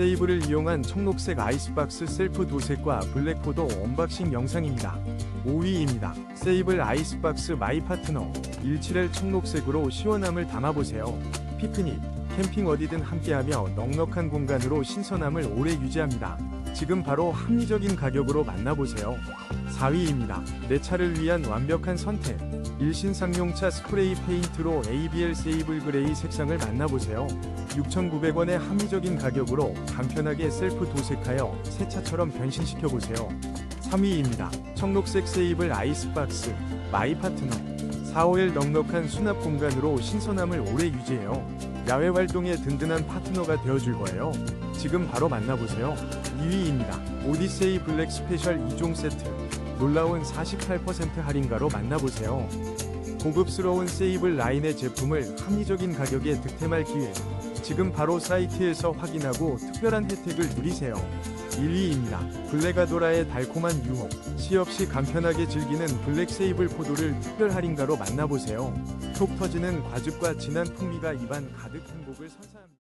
세이브를 이용한 청록색 아이스박스 셀프 도색과 블랙포도 언박싱 영상입니다. 5위입니다. 세이블 아이스박스 마이 파트너 17L 청록색으로 시원함을 담아보세요. 피크닉, 캠핑 어디든 함께하며 넉넉한 공간으로 신선함을 오래 유지합니다. 지금 바로 합리적인 가격으로 만나보세요. 4위입니다. 내 차를 위한 완벽한 선택. 일신상용차 스프레이 페인트로 ABL 세이블 그레이 색상을 만나보세요. 6,900원의 합리적인 가격으로 간편하게 셀프 도색하여 새 차처럼 변신시켜보세요. 3위입니다. 청록색 세이블 아이스박스 마이 파트너 4호엘 넉넉한 수납 공간으로 신선함을 오래 유지해요. 야외 활동에 든든한 파트너가 되어줄 거예요. 지금 바로 만나보세요. 2위입니다. 오디세이 블랙 스페셜 2종 세트 놀라운 48% 할인가로 만나보세요. 고급스러운 세이블 라인의 제품을 합리적인 가격에 득템할 기회. 지금 바로 사이트에서 확인하고 특별한 혜택을 누리세요. 1위입니다. 블레가도라의 달콤한 유혹. 시 없이 간편하게 즐기는 블랙 세이블 포도를 특별 할인가로 만나보세요. 톡 터지는 과즙과 진한 풍미가 입안 가득 행복을 선사합니다.